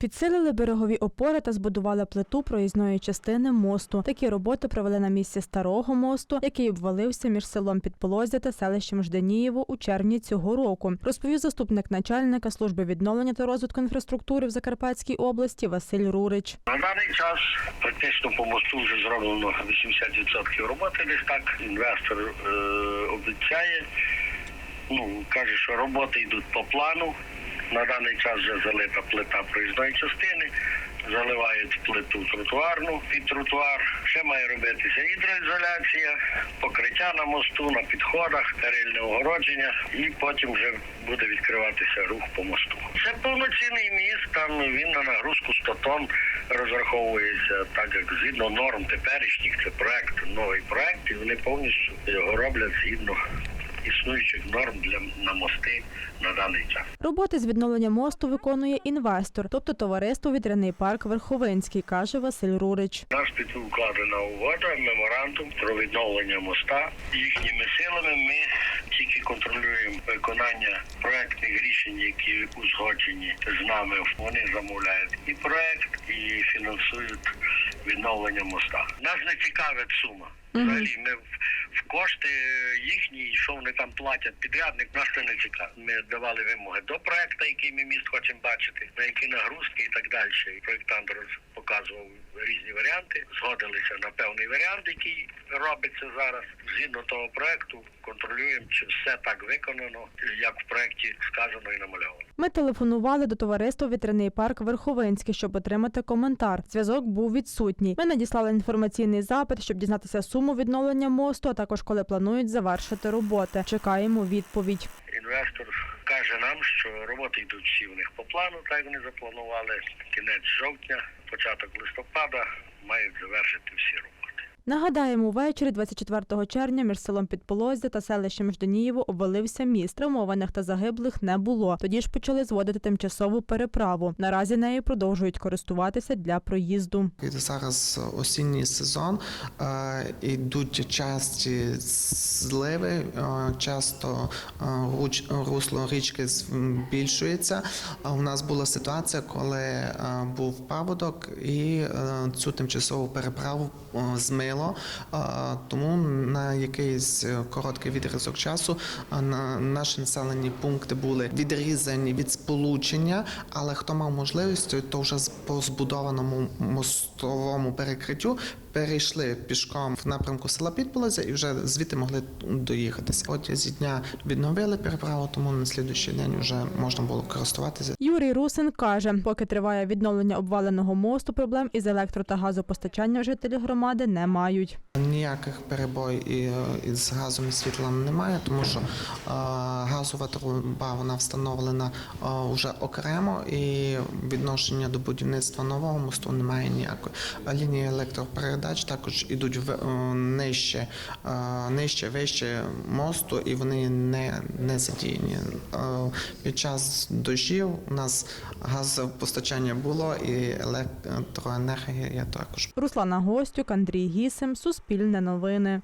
Підсилили берегові опори та збудували плиту проїзної частини мосту. Такі роботи провели на місці старого мосту, який обвалився між селом Підполоздя та селищем Жданієво у червні цього року. Розповів заступник начальника служби відновлення та розвитку інфраструктури в Закарпатській області Василь Рурич. На даний час практично по мосту вже зроблено 80% роботи. Десь так інвестор е, обіцяє. Ну каже, що роботи йдуть по плану. На даний час вже залита плита проїзної частини, заливають плиту тротуарну під тротуар. Ще має робитися гідроізоляція, покриття на мосту, на підходах, перильне огородження, і потім вже буде відкриватися рух по мосту. Це повноцінний міст. Там він на нагрузку 100 тонн розраховується, так як згідно норм теперішніх. Це проект, новий проект, і вони повністю його роблять згідно існуючих норм для на мости на даний час. Роботи з відновлення мосту виконує інвестор, тобто товариство Вітряний парк Верховинський, каже Василь Рурич. Наш під укладена угода, меморандум про відновлення моста. Їхніми силами ми тільки контролюємо виконання проектних рішень, які узгоджені з нами. Вони замовляють і проект, і фінансують відновлення моста. Нас не цікавить сума. Взагалі, ми в, кошти їхні, що вони там платять підрядник, нас це не цікаво. Ми давали вимоги до проекту, який ми міст хочемо бачити, на які нагрузки і так далі. І проєктант показував різні варіанти, згодилися на певний варіант, який робиться зараз. Згідно того проекту контролюємо, чи все так виконано, як в проекті сказано і намальовано. Ми телефонували до товариства Вітряний парк Верховинський, щоб отримати коментар. Зв'язок був відсутній. Ми надіслали інформаційний запит, щоб дізнатися суму відновлення мосту, а також коли планують завершити роботи. Чекаємо відповідь. Інвестор каже нам, що роботи йдуть всі в них по плану, так як вони запланували. Кінець жовтня, початок листопада мають завершити всі роботи. Нагадаємо, ввечері 24 червня між селом Підполоздя та селищем Жданієво обвалився міст. Травмованих та загиблих не було. Тоді ж почали зводити тимчасову переправу. Наразі нею продовжують користуватися для проїзду. Зараз осінній сезон, е, йдуть часті зливи, е, часто е, русло річки збільшується. У нас була ситуація, коли був паводок і цю тимчасову переправу е, змило. Е, Тому на якийсь е, короткий відрізок часу на наші населені пункти були відрізані від сполучення, але хто мав можливість, то вже по збудованому мостовому перекриттю перейшли пішком в напрямку села Підполозя і вже звідти могли доїхатися. От зі дня відновили переправу, тому на слідуючий день вже можна було користуватися. Юрій Русин каже, поки триває відновлення обваленого мосту, проблем із електро та газопостачанням жителі громади не мають. Ніяких перебоїв е, із газом і світлом немає, тому що е, газова труба вона встановлена е, вже окремо, і відношення до будівництва нового мосту немає ніякої. Лінії електропередач також ідуть в е, нижче, е, нижче, вище мосту, і вони не, не задіяні. Е, Під час дощів у нас газопостачання було і електроенергія також Руслана Гостюк, Андрій Гісим, Суспільне новини.